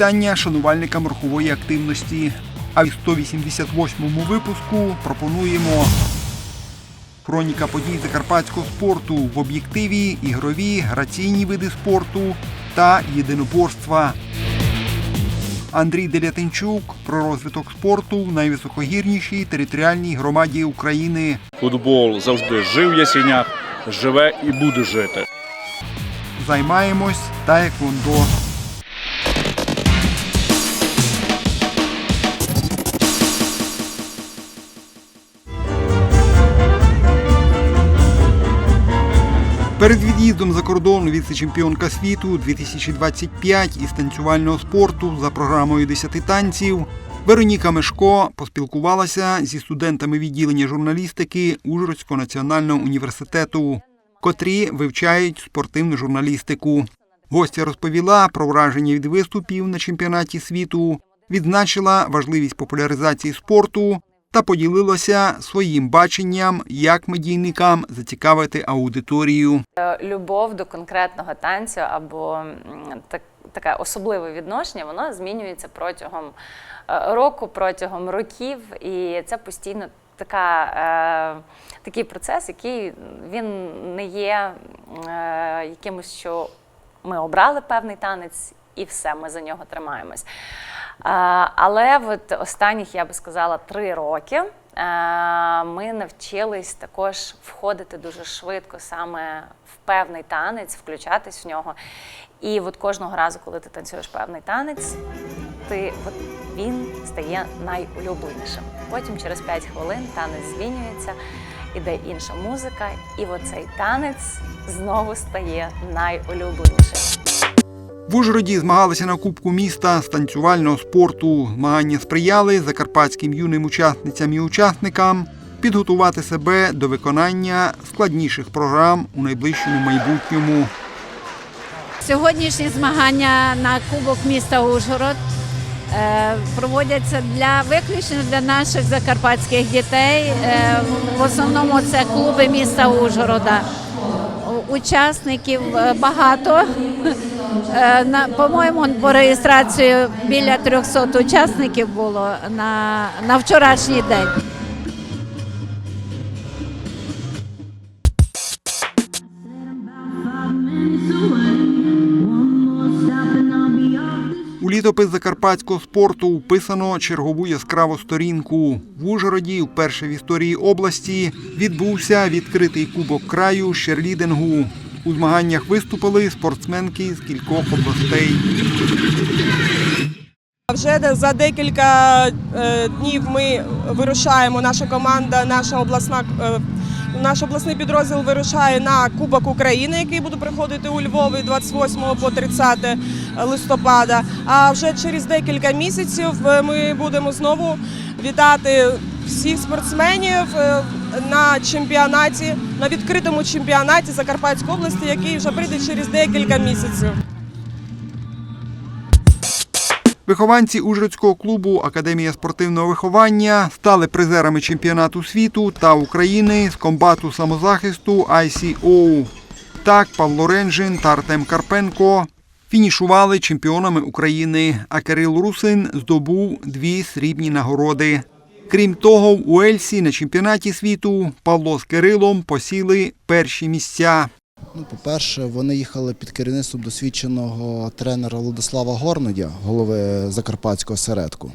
вітання шанувальникам рухової активності. А в 188-му випуску пропонуємо хроніка подій закарпатського спорту в об'єктиві, ігрові, граційні види спорту та єдиноборства. Андрій Делятинчук про розвиток спорту в найвисокогірнішій територіальній громаді України. Футбол завжди жив в Ясінях, живе і буде жити. Займаємось таеквондо. Перед від'їздом за кордон віце-чемпіонка світу 2025 із танцювального спорту за програмою 10 танців Вероніка Мешко поспілкувалася зі студентами відділення журналістики Ужгородського національного університету, котрі вивчають спортивну журналістику. Гостя розповіла про враження від виступів на чемпіонаті світу, відзначила важливість популяризації спорту та поділилася своїм баченням, як медійникам зацікавити аудиторію. Е, любов до конкретного танцю або так, таке особливе відношення, воно змінюється протягом е, року, протягом років, і це постійно така, е, такий процес, який він не є е, якимось, що ми обрали певний танець. І все, ми за нього тримаємось. Але от останніх, я би сказала, три роки е, ми навчились також входити дуже швидко саме в певний танець, включатись в нього. І от кожного разу, коли ти танцюєш певний танець, ти от він стає найулюбленішим. Потім через 5 хвилин танець змінюється, іде інша музика, і оцей танець знову стає найулюбленішим. В Ужгороді змагалися на Кубку міста з танцювального спорту. Змагання сприяли закарпатським юним учасницям і учасникам підготувати себе до виконання складніших програм у найближчому майбутньому. Сьогоднішні змагання на Кубок міста Ужгород е, проводяться для виключно для наших закарпатських дітей. Е, В основному це клуби міста Ужгорода. Учасників е, багато. Е, По-моєму, по реєстрації біля 300 учасників було на, на вчорашній день. Літопис закарпатського спорту вписано чергову яскраву сторінку. В Ужгороді вперше в історії області відбувся відкритий кубок краю з черлідингу. У змаганнях виступили спортсменки з кількох областей. Вже за декілька е, днів ми вирушаємо. Наша команда, наша обласна е, наш обласний підрозділ вирушає на Кубок України, який буде приходити у Львові 28 по 30 листопада. А вже через декілька місяців ми будемо знову вітати всіх спортсменів е, на чемпіонаті, на відкритому чемпіонаті Закарпатської області, який вже прийде через декілька місяців. Вихованці Ужгородського клубу Академія спортивного виховання стали призерами чемпіонату світу та України з комбату самозахисту ICO. Так, Павло Ренжин та Артем Карпенко фінішували чемпіонами України, а Кирил Русин здобув дві срібні нагороди. Крім того, у Ельсі на чемпіонаті світу Павло з Кирилом посіли перші місця. Ну, по-перше, вони їхали під керівництвом досвідченого тренера Владислава Горнодя, голови Закарпатського середку.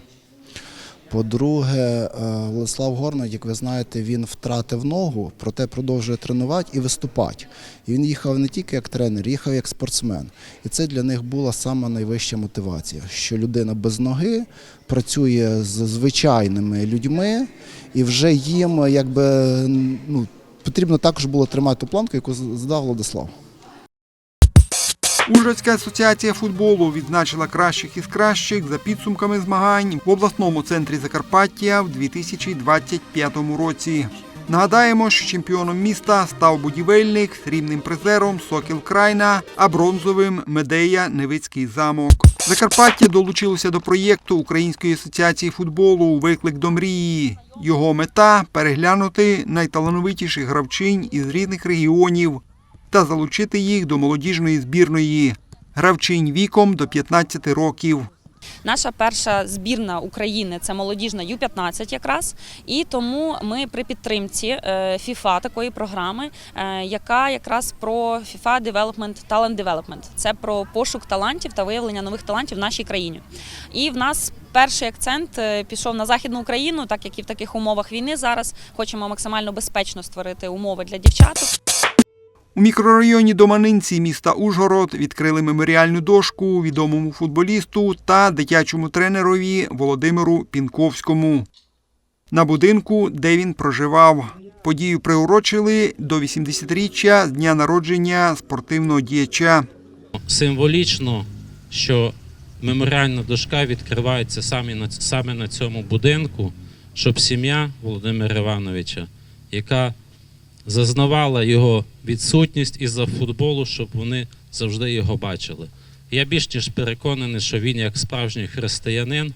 По-друге, е, Владислав Горнодь, як ви знаєте, він втратив ногу, проте продовжує тренувати і виступати. І він їхав не тільки як тренер, їхав як спортсмен. І це для них була сама найвища мотивація, що людина без ноги працює з звичайними людьми, і вже їм якби ну, потрібно також було тримати ту планку, яку задав Владислав. Ужгородська асоціація футболу відзначила кращих із кращих за підсумками змагань в обласному центрі Закарпаття в 2025 році. Нагадаємо, що чемпіоном міста став будівельник срібним призером Сокіл Крайна, а бронзовим Медея Невицький замок. Закарпаття долучилося до проєкту Української асоціації футболу Виклик до мрії. Його мета переглянути найталановитіших гравчинь із різних регіонів та залучити їх до молодіжної збірної гравчинь віком до 15 років. Наша перша збірна України це молодіжна Ю-15 якраз. І тому ми при підтримці е, FIFA такої програми, е, яка якраз про FIFA Development, Talent Development. Це про пошук талантів та виявлення нових талантів в нашій країні. І в нас перший акцент е, пішов на Західну Україну, так як і в таких умовах війни зараз хочемо максимально безпечно створити умови для дівчаток. У мікрорайоні Доманинці міста Ужгород відкрили меморіальну дошку відомому футболісту та дитячому тренерові Володимиру Пінковському. На будинку, де він проживав. Подію приурочили до 80-річчя з дня народження спортивного діяча. символічно, що меморіальна дошка відкривається саме на, саме на цьому будинку, щоб сім'я Володимира Івановича, яка зазнавала його відсутність із-за футболу, щоб вони завжди його бачили. Я більш ніж переконаний, що він, як справжній християнин,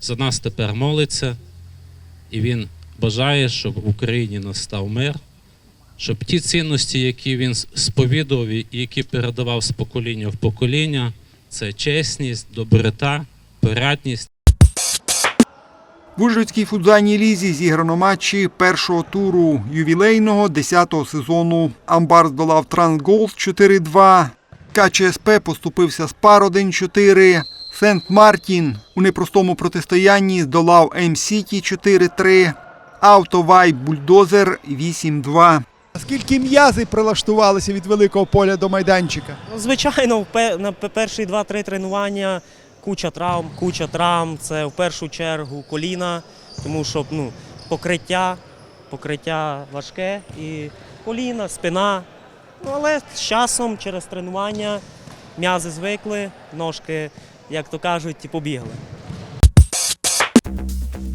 за нас тепер молиться, і він бажає, щоб в Україні настав мир, щоб ті цінності, які він сповідував і які передавав з покоління в покоління, це чесність, доброта, порядність. В Ужгородській футзальній лізі зіграно матчі першого туру ювілейного 10-го сезону. Амбар здолав Трансголс 4-2. КЧСП поступився Спар 1-4. Сент Мартін у непростому протистоянні здолав М-Сіті 4-3. Автовайб Бульдозер 8-2. Скільки м'язи прилаштувалися від великого поля до майданчика? Ну, Звичайно, на перші два-три тренування куча травм, куча травм. Це в першу чергу коліна, тому що ну, покриття, покриття важке і коліна, спина. Ну, але з часом через тренування м'язи звикли, ножки, як то кажуть, побігли.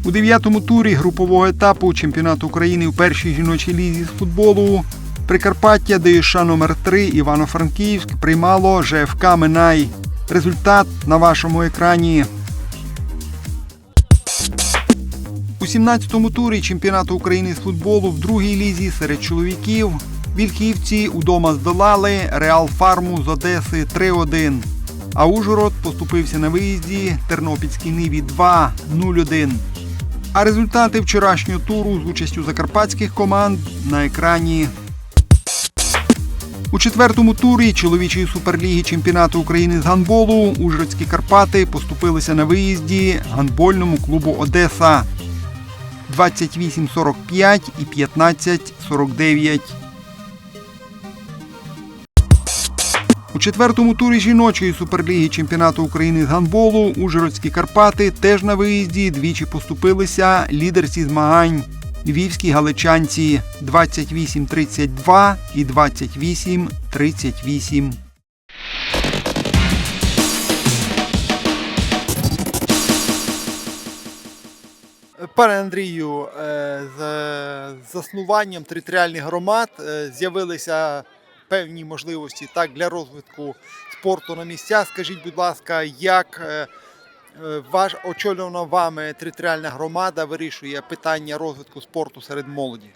У дев'ятому турі групового етапу чемпіонату України у першій жіночій лізі з футболу Прикарпаття ДЮШ номер 3 Івано-Франківськ приймало ЖФК Минай. Результат на вашому екрані. У 17-му турі чемпіонату України з футболу в другій лізі серед чоловіків вільхівці удома здолали Реал Фарму з Одеси 3-1. А Ужгород поступився на виїзді Тернопільській Ниві 2-0-1. А результати вчорашнього туру з участю закарпатських команд на екрані. У четвертому турі чоловічої суперліги чемпіонату України з гандболу Ужгородські Карпати поступилися на виїзді гандбольному клубу Одеса 28-45 і 15-49. У четвертому турі жіночої суперліги чемпіонату України з гандболу Ужгородські Карпати теж на виїзді двічі поступилися лідерці змагань. Львівські галичанці 28-32 і 28-38. Пане Андрію, е, з заснуванням територіальних громад е, з'явилися певні можливості так для розвитку спорту на місцях. Скажіть, будь ласка, як е, ваш очолювана вами територіальна громада вирішує питання розвитку спорту серед молоді?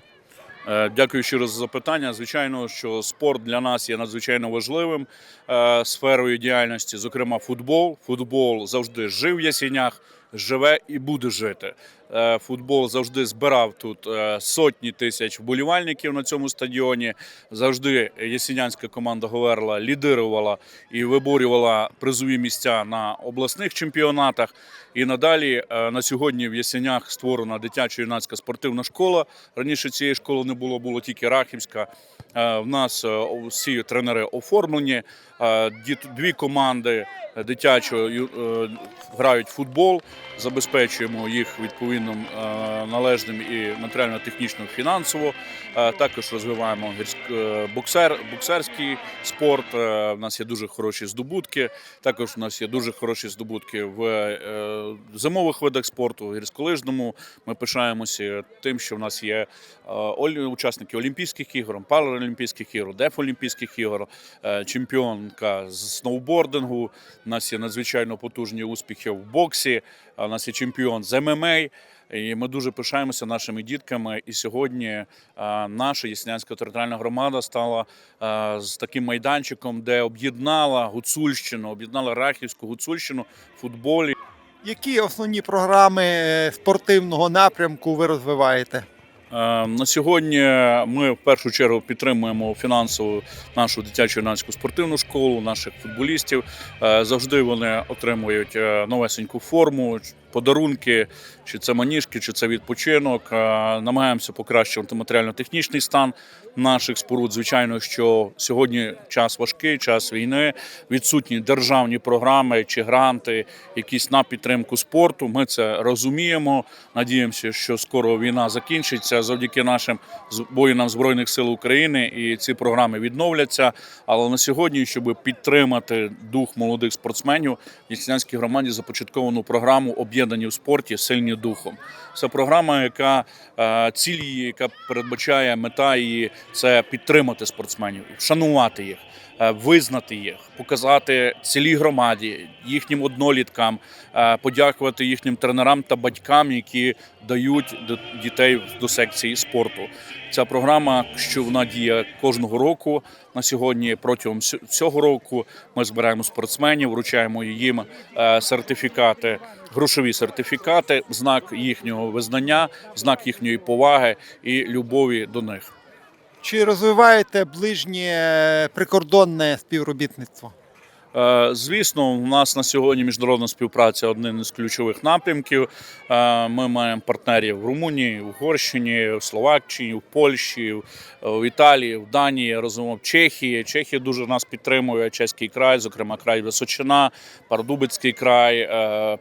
Дякую Дякую щиро за запитання. Звичайно, що спорт для нас є надзвичайно важливим е, сферою діяльності, зокрема футбол. Футбол завжди жив в Ясінях, живе і буде жити. Е, Футбол завжди збирав тут е, сотні тисяч вболівальників на цьому стадіоні. Завжди ясінянська команда Говерла лідирувала і виборювала призові місця на обласних чемпіонатах. І надалі е, на сьогодні в Ясенях створена дитячо-юнацька спортивна школа. Раніше цієї школи не було, було тільки Рахівська. В нас всі тренери оформлені. Дві команди дитячо е, грають в футбол, забезпечуємо їх відповідним е, належним і матеріально-технічно фінансово. Е, Також розвиваємо боксер, боксерський спорт. В нас є дуже хороші здобутки. Також у нас є дуже хороші здобутки в зимових видах спорту, в гірськолижному. Ми пишаємося тим, що в нас є учасники Олімпійських ігор, Паралімпійських ігор, Дефолімпійських ігор, е, чемпіонка з сноубордингу. У нас є надзвичайно потужні успіхи в боксі. У нас є чемпіон з ММА. І ми дуже пишаємося нашими дітками. І сьогодні наша Яснянська територіальна громада стала з таким майданчиком, де об'єднала Гуцульщину, об'єднала Рахівську Гуцульщину в футболі. Які основні програми е, спортивного напрямку ви розвиваєте? Е, На сьогодні ми в першу чергу підтримуємо фінансово нашу дитячу юнацьку спортивну школу, наших футболістів. Е, Завжди вони отримують е, новесеньку форму, подарунки, чи це маніжки, чи це відпочинок. Е, Намагаємося покращувати матеріально-технічний стан наших споруд. Звичайно, що сьогодні час важкий, час війни, відсутні державні програми чи гранти, якісь на підтримку спорту. Ми це розуміємо. Надіємося, що скоро війна закінчиться завдяки нашим воїнам збройних сил України, і ці програми відновляться. Але на сьогодні, щоб підтримати дух молодих спортсменів, в громаді започатковано програму об'єднані в спорті сильні духом. Це програма, яка е, ціль яка передбачає мета її це підтримати спортсменів, вшанувати їх, визнати їх, показати цілій громаді, їхнім одноліткам, е, подякувати їхнім тренерам та батькам, які дають дітей до секції спорту. Ця програма, що вона діє кожного року. На сьогодні протягом цього року ми збираємо спортсменів, вручаємо їм е, сертифікати, грошові сертифікати, знак їхнього визнання, знак їхньої поваги і любові до них. Чи розвиваєте ближнє е, прикордонне співробітництво? Е, Звісно, у нас на сьогодні міжнародна співпраця один із ключових напрямків. Е, Ми маємо партнерів в Румунії, в Угорщині, в Словаччині, в Польщі, в- Італії, в Данії, разом в Чехії. Чехія дуже нас підтримує. Чеський край, зокрема край Височина, Пардубицький край,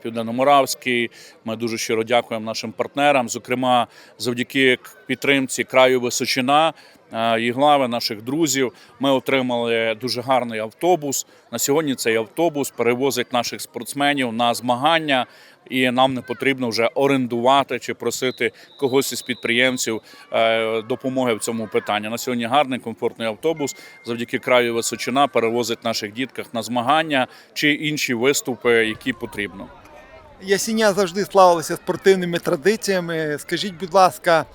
Південно-Моравський. Ми дуже щиро дякуємо нашим партнерам. Зокрема, завдяки підтримці краю Височина. Е, Єглави, наших друзів. Ми отримали дуже гарний автобус. На сьогодні цей автобус перевозить наших спортсменів на змагання, і нам не потрібно вже орендувати чи просити когось із підприємців е, допомоги в цьому питанні. На сьогодні гарний комфортний автобус завдяки краю Височина перевозить наших дітках на змагання чи інші виступи, які потрібно. Ясіня завжди славилася спортивними традиціями. Скажіть, будь ласка, е,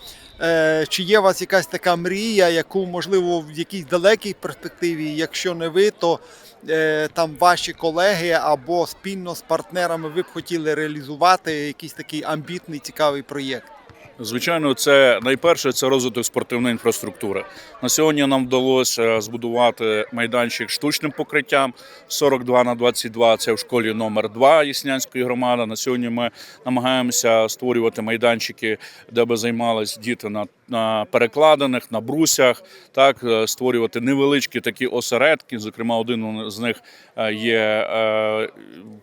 чи є у вас якась така мрія, яку, можливо, в якійсь далекій перспективі, якщо не ви, то е, там ваші колеги або спільно з партнерами ви б хотіли реалізувати якийсь такий амбітний, цікавий проєкт? Звичайно, це найперше це розвиток спортивної інфраструктури. На сьогодні нам вдалося збудувати майданчик штучним покриттям 42 на 22. Це в школі номер 2 Яснянської громади. На сьогодні ми намагаємося створювати майданчики, де би займались діти на, на перекладених, на брусях. Так е, створювати невеличкі такі осередки. Зокрема, один з них е, є е,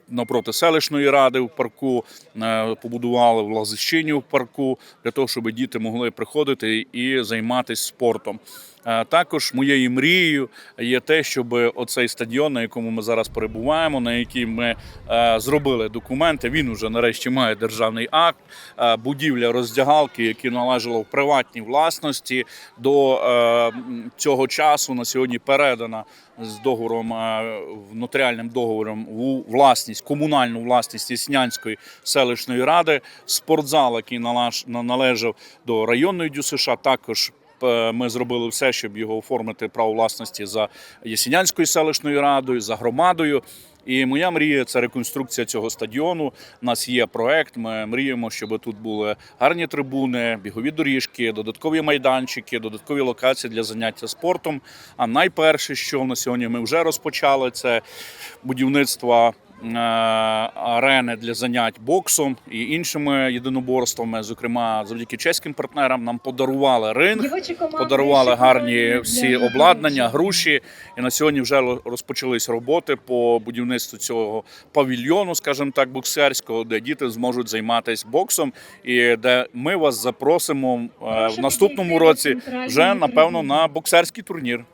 напроти селищної ради в парку. Побудували в Лазищині в парку для того, щоб діти могли приходити і займатися спортом. Також моєю мрією є те, щоб оцей стадіон, на якому ми зараз перебуваємо, на який ми е, зробили документи. Він уже нарешті має державний акт. Е, Будівля роздягалки, які належала в приватній власності, до е, цього часу на сьогодні передана з договором нотаріальним договором у власність, комунальну власність Яснянської селищної ради. Спортзал, який належав до районної ДЮСШ, також. Е, Ми зробили все, щоб його оформити право власності за Ясінянською селищною радою, за громадою. І моя мрія це реконструкція цього стадіону. У нас є проект. Ми мріємо, щоб тут були гарні трибуни, бігові доріжки, додаткові майданчики, додаткові локації для заняття спортом. А найперше, що на сьогодні ми вже розпочали, це будівництво арени для занять боксом і іншими єдиноборствами. Зокрема, завдяки чеським партнерам нам подарували ринг, подарували гарні всі обладнання, груші. І на сьогодні вже розпочались роботи по будівництву цього павільйону, скажімо так, боксерського, де діти зможуть займатися боксом, і де ми вас запросимо е, в наступному році вже напевно на боксерський турнір.